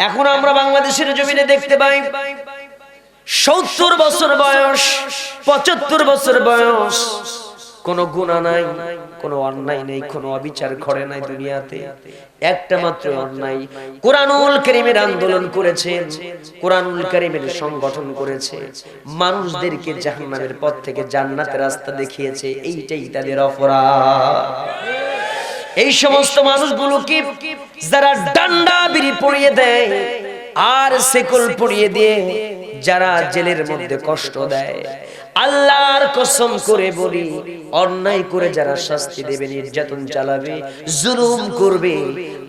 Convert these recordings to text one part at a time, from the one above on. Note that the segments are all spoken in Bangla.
এখন আমরা বাংলাদেশের জমিনে দেখতে পাই সত্তর বছর বয়স, পঁচাত্তর বছর বয়স। কোনো গুণা নাই, কোনো অন্যায় নেই, কোনো অবিচার ঘরে নাই দুনিয়াতে। একটা মাত্র অন্যায়। কোরআনুল করিমের আন্দোলন করেছেন, কোরআনুল করিমের সংগঠন করেছে। মানুষদেরকে জাহান্নামের পথ থেকে জান্নাতের রাস্তা দেখিয়েছে, এইটাই তাদের অপরাধ। এই সমস্ত মানুষগুলোকে যারা ডান্ডা বিড়ি পড়িয়ে দেয় আর সেকল পড়িয়ে দিয়ে যারা জেলের মধ্যে কষ্ট দেয়। আল্লাহর কসম করে বলি, অন্যায় করে যারা শাস্তি দেবে, নির্যাতন চালাবে, জুলুম করবে,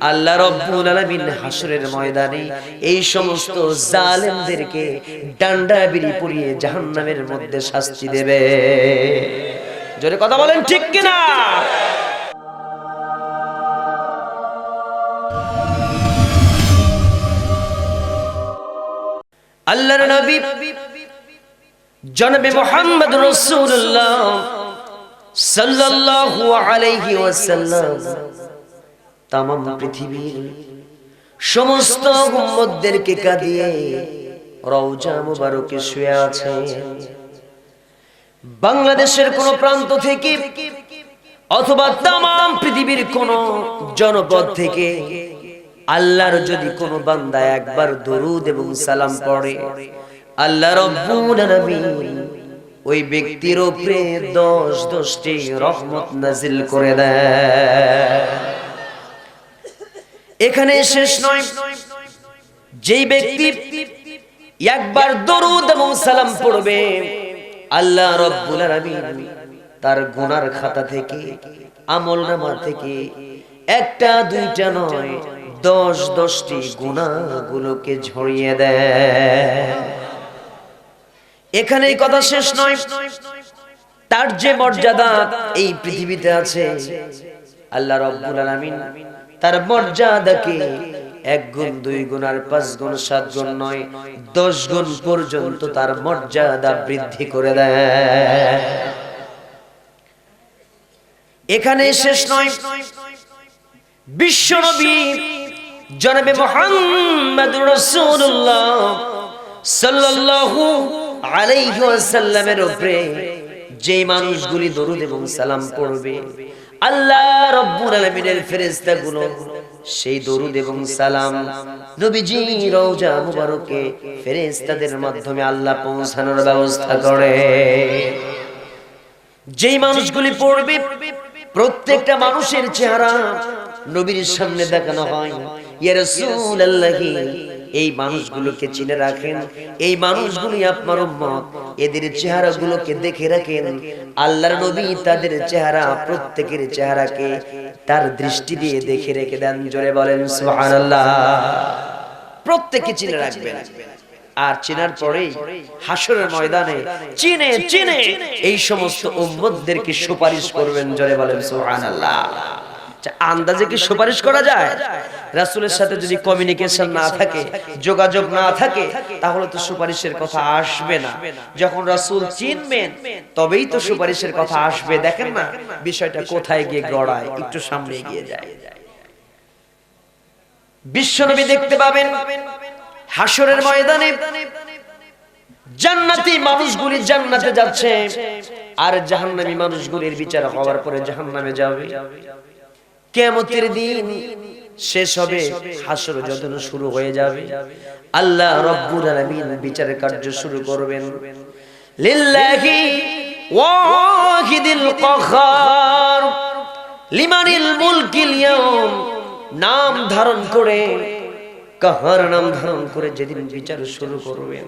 আল্লাহ রব্বুল আলামিন হাসরের ময়দানে এই সমস্ত জালেমদেরকে ডান্ডা বিড়ি পড়িয়ে জাহান্নামের মধ্যে শাস্তি দেবে। জোরে কথা বলেন ঠিক কিনা? আল্লাহর নবী জনাবে মোহাম্মদ রাসূলুল্লাহ সাল্লাল্লাহু আলাইহি ওয়াসাল্লাম তামাম পৃথিবীর সমস্ত উম্মতদেরকে কাঁদিয়ে রওজা মুবারকে শুয়ে আছে। বাংলাদেশের কোন প্রান্ত থেকে অথবা তামাম পৃথিবীর কোন জনপদ থেকে আল্লাহর যদি কোন বান্দা একবার দরুদ এবং সালাম পড়ে, আল্লাহ রব্বুল আলামিন ওই ব্যক্তির উপরে দশ দশটি রহমত নাজিল করে দেয়। এখানে শেষ নয়, যেই ব্যক্তি একবার দরুদ এবং সালাম পড়বে, আল্লাহ রব্বুল আলামিন তার গুনার খাতা থেকে, আমল নামা থেকে, একটা, দুইটা নয় দশ দশটি গুণাগুলোকে ঝরিয়ে দেয়। এখানে কথা শেষ নয়। তার যে মর্যাদা এই পৃথিবীতে আছে, আল্লাহ রব্বুল আলামিন তার মর্যাদাকে এক গুণ, দুই গুণ আর পাঁচ গুণ, সাত গুণ নয়, দশ গুণ পর্যন্ত তার মর্যাদা বৃদ্ধি করে দেয়। এখানে শেষ নয়। বিশ্বনবী জনাবে মোহাম্মদ রাসূলুল্লাহ সাল্লাল্লাহু আলাইহি ওয়াসাল্লামের উপরে যে মানুষগুলি দরুদ এবং সালাম পড়বে, আল্লাহ রব্বুল আলামিনের ফেরেশতাগুলো সেই দরুদ এবং সালাম নবীজি রওজা মুবারকে ফেরেশতাদের মাধ্যমে আল্লাহ পৌঁছানোর ব্যবস্থা করে। যেই মানুষগুলি পড়বে, প্রত্যেকটা মানুষের চেহারা নবীর সামনে দেখানো হয়। এই মানুষগুলোকে চিনে রাখেন এই মানুষগুলি আপনার উম্মত। এদের চেহারাগুলোকে দেখে রাখেন। আল্লাহর নবী তাদের চেহারা প্রত্যেকের চেহারাকে তার দৃষ্টি দিয়ে দেখে রেখে দেন। জোরে বলেন সুবহানাল্লাহ। প্রত্যেকে চিনে রাখবেন। আর চেনার পরেই হাসরের ময়দানে চিনে চিনে এই সমস্ত উম্মতদেরকে সুপারিশ করবেন। জোরে বলেন সুবহানাল্লাহ। আচ্ছা, আন্দাজে কি সুপারিশ করা যায়? রাসূলের সাথে যদি কমিউনিকেশন না থাকে যোগাযোগ না থাকে তাহলে তো সুপারিশের কথা আসবে না। যখন রাসূল চিনবেন তবেই তো সুপারিশের কথা আসবে। দেখেন না বিষয়টা কোথায় গিয়ে গড়ায় একটু সামনে এগিয়ে যায়। বিশ্বনবী দেখতে পাবেন হাসরের ময়দানে জান্নাতি মানুষগুলি জান্নাতে যাচ্ছে আর জাহান্নামী মানুষগুলির বিচার হওয়ার পরে জাহান্নামে যাবে। কিয়ামতের দিন শেষ হবে হাসর যতন শুরু হয়ে যাবে। আল্লাহ রব্বুল আলামিন বিচারের কার্য শুরু করবেন। লিল্লাহি ওয়াহিদিল কখার লিমানিল মুলকিল ইয়াউম নাম ধারণ করে কাহার নাম ধারণ করে যেদিন বিচার শুরু করবেন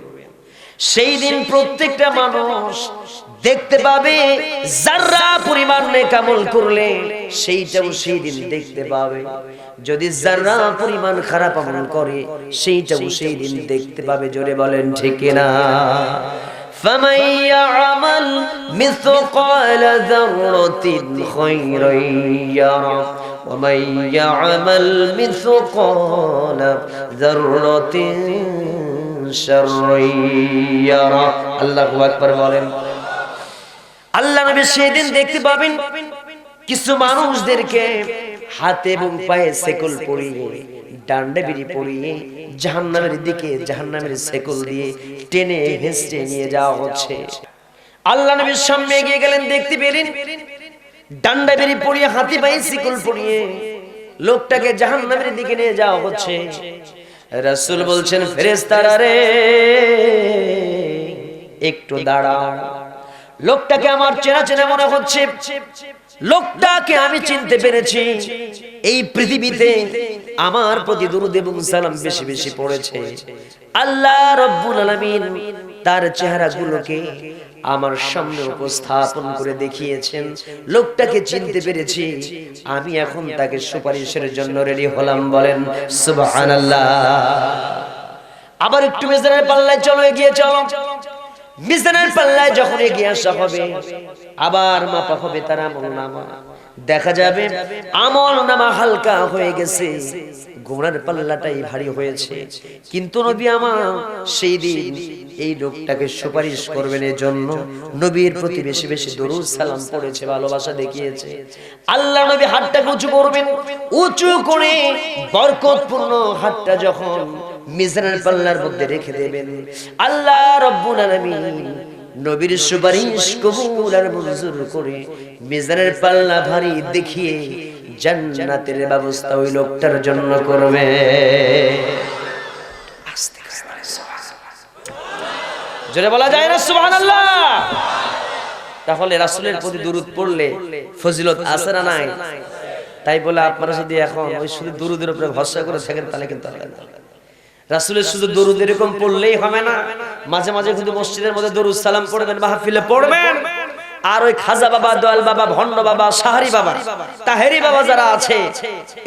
সেই দিন প্রত্যেকটা মানুষ দেখতে পাবে যারা পরিমাণ নেকামল করলে সেইটাও সেই দিন দেখতে পাবে যদি যারা পরিমাণ খারাপ আমল করে সেইটাও সেই দিন দেখতে পাবে জোরে বলেন ঠিক না فمن يعمل مثقال ذرة خيرا يره ومن يعمل مثقال ذرة شرا يره الله أكبر বলেন আল্লাহ সেদিন দেখতে পাবেন কিছু মানুষদেরকে হাতে এবং পায়ে সেকল পরিয়ে, ডান্ডা বিড়ি পরিয়ে, জাহান্নামের দিকে জাহান্নামের সেকল দিয়ে টেনে হেসড়ে নিয়ে যাওয়া হচ্ছে। আল্লাহ নবীর সামনে এগিয়ে গেলেন, দেখতে পেলেন ডান্ডা বেরি পড়িয়ে হাতি পাই শিকল পড়িয়ে লোকটাকে জাহান্নামের দিকে নিয়ে যাওয়া হচ্ছে। রাসূল বলছেন, ফেরেশতারা রে, একটু দাঁড়াও। লোকটাকে আমার চেনা চেনা মনে হচ্ছে। লোকটাকে আমি চিনতে পেরেছি। এই পৃথিবীতে আমার প্রতি দুরুদ এবং সালাম বেশি বেশি পড়েছে। আল্লাহ রব্বুল আলামিন তার চেহারাগুলোকে আমার সামনে উপস্থাপন করে দেখিয়েছেন। লোকটাকে চিনতে পেরেছি। আমি এখন তাকে সুপারিশের জন্য রেডি হলাম বলেন, সুবহানাল্লাহ। আবার একটু মেজানের পাল্লায় চলো, এগিয়ে চলো। মিজানের পাল্লায় যখন এগিয়ে আসা হবে, আবার মাপা হবে তার আমল নামা। দেখা যাবে আমল নামা হালকা হয়ে গেছে গোড়ার পাল্লাটাই ভারী হয়েছে। কিন্তু নবী আমার সেই দিন এই লোকটাকে সুপারিশ করবেন এর জন্য নবীর প্রতি বেশি বেশি দরুদ সালাম পড়েছে, ভালোবাসা দেখিয়েছে। আল্লাহ নবী হাতটাকে উঁচু করবেন, উঁচু করে বরকতপূর্ণ হাতটা যখন মিজানের পাল্লার মধ্যে রেখে দেবেন। আল্লাহ রব্বুল আলামিন নবীর সুপারিশ কবুল আর মঞ্জুর করে মিজানের পাল্লা ভারী দেখিয়ে জান্নাতের ব্যবস্থা ওই লোকটার জন্য করবে। জোরে বলা যায় না? সুবহানাল্লাহ। তাহলে রাসূলের প্রতি দরুদ পড়লে ফজিলত আছে না নাই? তাই বলে আপনারা যদি এখন ওই শুধু দরুদের উপরে ভরসা করে থাকেন, তাহলে কিন্তু হবে না। রাসূলের শুধু দরুদ এরকম পড়লেই হবে না। মাঝে মাঝে কিন্তু মসজিদের মধ্যে দরুদ সালাম পড়বেন মাহফিলে পড়বেন। আর ওই খাজা বাবা দয়াল বাবা ভণ্ড বাবা সাহারি বাবা তাহেরি বাবা যারা আছে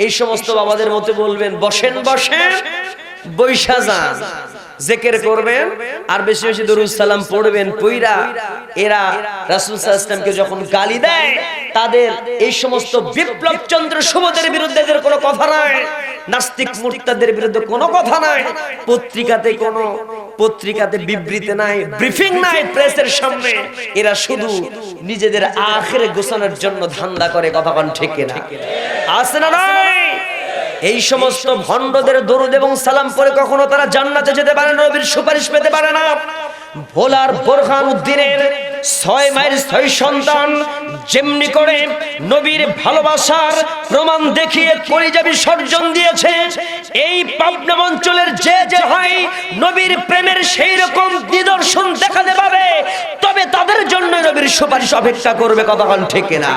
এই সমস্ত বাবাদের মতো বলবেন বসেন বসেন বৈশা যান জেকের করবেন আর বেশি বেশি দরুদ সালাম পড়বেন পইরা এরা রাসূল সাল্লাল্লাহু আলাইহি যখন গালি দেয় তাদের এই সমস্ত বিপ্লব চন্দ্র সুবোধের বিরুদ্ধে এদের কোনো কথা নাই। নাস্তিক মুরতাদের বিরুদ্ধে কোনো কথা নাই। পত্রিকাতে কোনো পত্রিকাতে বিবৃতি নাই ব্রিফিং নাই প্রেসের সামনে। এরা শুধু নিজেদের আখেরে গোছানোর জন্য ধান্দা করে কথা কোন ঠিক না আছে না নাই? এই সমস্ত ভণ্ডদের দরুদ এবং সালাম পরে কখনো তারা জান্নাতে যেতে পারে না, নবীর সুপারিশ পেতে পারে না। ভোলার বোরহান উদ্দিনের ছয় মায়ের ছয় সন্তান, যেমনি করে নবীর ভালোবাসার প্রমাণ দেখিয়ে কলিজা বিসর্জন দিয়েছে, এই পাবনা অঞ্চলের যে যে হয়, নবীর প্রেমের সেই রকম নিদর্শন দেখাতে পাবে, তবে তাদের জন্য নবীর সুপারিশ অপেক্ষা করবে কতক্ষণ, ঠিক না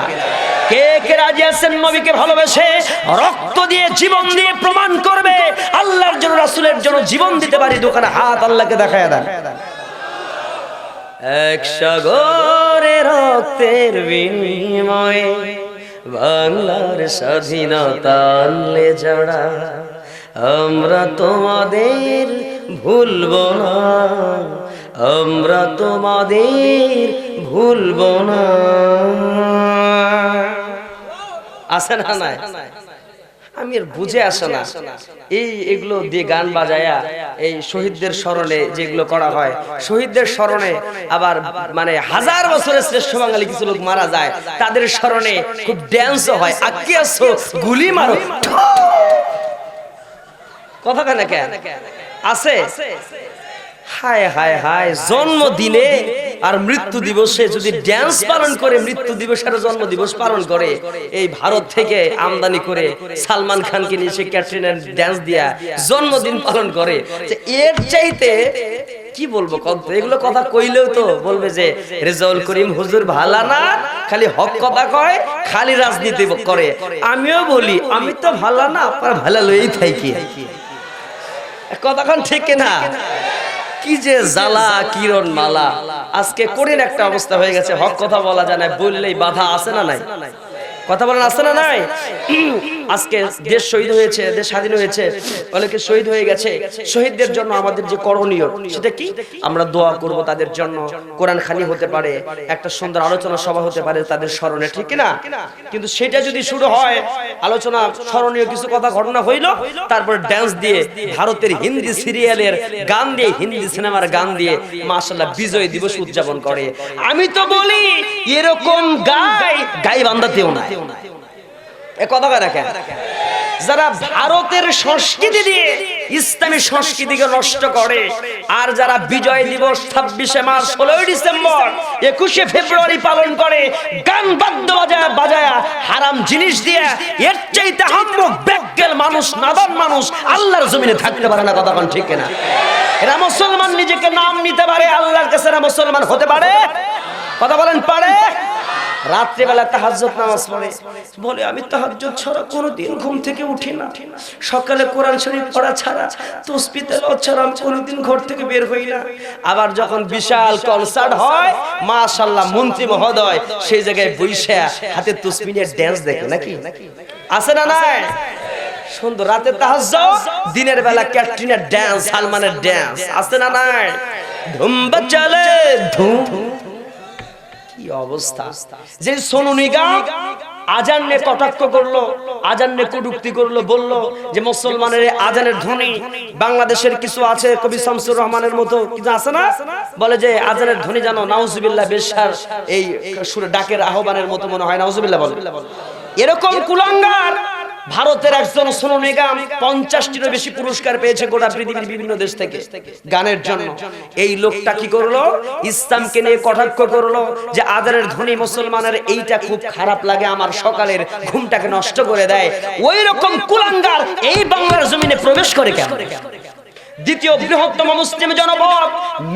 কে কে রাজি আছেন নবীকে ভালোবেসে? রক্ত দিয়ে জীবন দিয়ে প্রমাণ করবে, আল্লাহর জন্য, রাসূলের জন্য জীবন দিতে পারি দোকানে হাত আল্লাহকে দেখায় দেন। এক সাগরে রক্তের বিনিময়ে বাংলার স্বাধীনতা আনলে যারা, আমরা তোমাদের ভুলব না, আমরা তোমাদের ভুলব না। আছে না আমি আর বুঝে আসে না। এই এগুলো দিয়ে গান বাজায়া এই শহীদদের স্মরণে যেগুলো করা হয়, শহীদদের স্মরণে আবার মানে হাজার বছরের শ্রেষ্ঠ বাঙালি কিছু লোক মারা যায়, তাদের স্মরণে খুব ড্যান্সও হয় আকি আসো গুলি মারো। কথা কেন কেন আছে? হায় হায় হায়, জন্মদিনে আর মৃত্যু দিবসে যদি ড্যান্স পালন করে, মৃত্যু দিবস আর জন্ম দিবস পালন করে, এই ভারত থেকে আমদানি করে সালমান খানকে নিয়ে সে ক্যাটরিনার ড্যান্স দিয়া জন্মদিন পালন করে। এর চাইতে, কি বলব কত? এগুলো কথা কইলেও তো বলবে যে, রেজাউল করিম হুজুর ভালা না, খালি হক কথা কয়, খালি রাজনীতি করে। আমিও বলি, আমি তো ভালা না, আপনার ভালো লই থাকি। কথাক্ষণ ঠিক না কি যে জ্বালা কিরণ মালা আজকে কঠিন একটা অবস্থা হয়ে গেছে, হক কথা বলা যায় না, বললেই বাধা আছে না নাই? কথা বলেন আছে না নাই? আজকে দেশ শহীদ হয়েছে, দেশ স্বাধীন হয়েছে, অনেকে শহীদ হয়ে গেছে। শহীদদের জন্য আমাদের যে করণীয়, সেটা কি? আমরা দোয়া করব তাদের জন্য। কোরআন খানি হতে পারে, একটা সুন্দর আলোচনা সভা হতে পারে তাদের স্মরণে, ঠিক না কিন্তু সেটা যদি শুরু হয়, আলোচনা, স্মরণীয় কিছু কথা ঘটনা হইল, তারপর ড্যান্স দিয়ে ভারতের হিন্দি সিরিয়ালের গান দিয়ে, হিন্দি সিনেমার গান দিয়ে মাশাআল্লাহ বিজয় দিবস উদযাপন করে। আমি তো বলি, এরকম গাই গাই বান্দাতেও না এ কথা কয় না যারা ভারতের সংস্কৃতি দিয়ে ইসলামী সংস্কৃতিকে নষ্ট করে, আর যারা বিজয় দিবস ছাব্বিশে মার্চ, ষোলোই ডিসেম্বর, একুশে ফেব্রুয়ারি পালন করে, গান বাদ্য বাজায় বাজায় হারাম জিনিস দিয়ে, এর চাইতে ব্যাককেল মানুষ, নাদান মানুষ, আল্লাহর জমিনে থাকতে পারে না কোন ঠিক না এরা মুসলমান, নিজেকে নাম নিতে পারে, আল্লাহর কাছে মুসলমান হতে পারে? কথা বলেন রাত্রিবেলা তাহাজ্জুদ নামাজ পড়ে। বলে, আমি তাহাজ্জুদ ছাড়া কোনোদিন ঘুম থেকে উঠি না। সকালে কোরআন শরীফ পড়া ছাড়া, তসবি ছাড়া আমি কোনোদিন ঘর থেকে বের হই না। আবার যখন বিশাল কনসার্ট হয়, মাশাআল্লাহ মন্ত্রী মহোদয় সেই জায়গায় বইসা হাতে তসবি নিয়ে ড্যান্স দেখে, নাকি? আছে না নাই? সুন্দর, রাতে তাহাজ্জুদ, দিনের বেলা ক্যাটরিনার ড্যান্স সালমানের ড্যান্স আছে না নাই? ধুম চলে ধুম কি অবস্থা? যে সোনু নিগম আজান কটাক্ষ করল আজান কটুক্তি করল বলল যে মুসলমানের আজানের ধ্বনি বাংলাদেশের কিছু আছে কবি শামসুর রহমানের মতো কিছু আছে না? বলে যে আজানের ধ্বনি জানো নাউজুবিল্লাহ বেশার এই সুরে ডাকের আহ্বানের মতো মনে হয় নাউজুবিল্লাহ বলে। এরকম কুলাঙ্গার ভারতের একজন সোনু নিগম পঞ্চাশটিরও বেশি পুরস্কার পেয়েছে গোটা পৃথিবীর বিভিন্ন দেশ থেকে গানের জন্য। এই লোকটা কি করল? ইসলামকে নিয়ে কটাক্ষ করল যে আদারের ধনী মুসলমানের এইটা খুব খারাপ লাগে, আমার সকালের ঘুমটাকে নষ্ট করে দেয়। ওই রকম কুলাঙ্গার এই বাংলার জমিনে প্রবেশ করে কেন? দ্বিতীয় বৃহত্তম মুসলিম জনপদ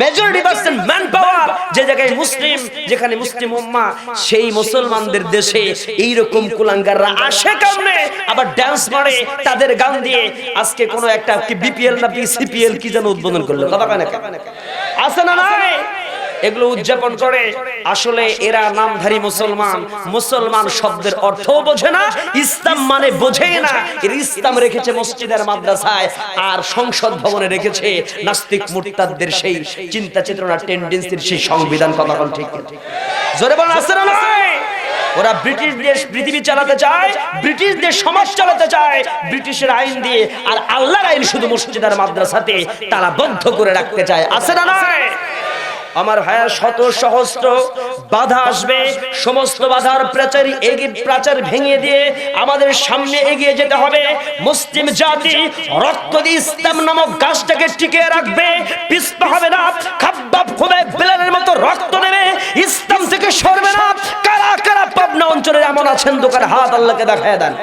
মেজরিটি পার্সেন্ট ম্যান পাওয়ার যে জায়গায় মুসলিম, যেখানে মুসলিম উম্মা, সেই মুসলমানদের দেশে এই রকম কুলাঙ্গাররা আসে কামনে আবার ডান্স মারে, তাদের গান দিয়ে আজকে কোনো একটা কি বিপিএল না সিপিএল কি যেন উদ্বোধন করল, কথা কেন? আছে না নাই এগুলো উদযাপন করে। আসলে এরা নামধারী মুসলমান। মুসলমান শব্দের অর্থও বোঝে না, ইসলাম মানে বোঝেই না। এর ইসলাম রেখেছে মসজিদের মাদ্রাসায়, আর সংসদ ভবনে রেখেছে নাস্তিক মুরতাদদের সেই চিন্তা চেতনা টেন্ডেন্সির সেই সংবিধান কথা ঠিক? জোরে বল আছে না ওরা ব্রিটিশ দেশ পৃথিবী চালাতে চায়, ব্রিটিশ দেশ সমাজ চালাতে চায়, ব্রিটিশের আইন দিয়ে, আর আল্লাহর আইন শুধু মসজিদ আর মাদ্রাসাতে তারা বদ্ধ করে রাখতে চায়। আছে না নাই? আমার ভাইয়া শত সহস্র বাধা আসবে। সমস্ত বাধার প্রাচার এগিয়ে প্রাচার ভেঙে দিয়ে আমাদের সামনে এগিয়ে যেতে হবে। মুসলিম জাতি রক্ত দিয়ে ইসলাম নামক গাছটাকে টিকে রাখবে। পিছপা হবে না, খাব্বাব হবে, বেলালের মতো রক্ত নেবে। ইসলাম থেকে সরবে না। কারা কারা পাবনা অঞ্চলের এমন আছেন দোকান? হাত আল্লাহকে দেখায় দেন।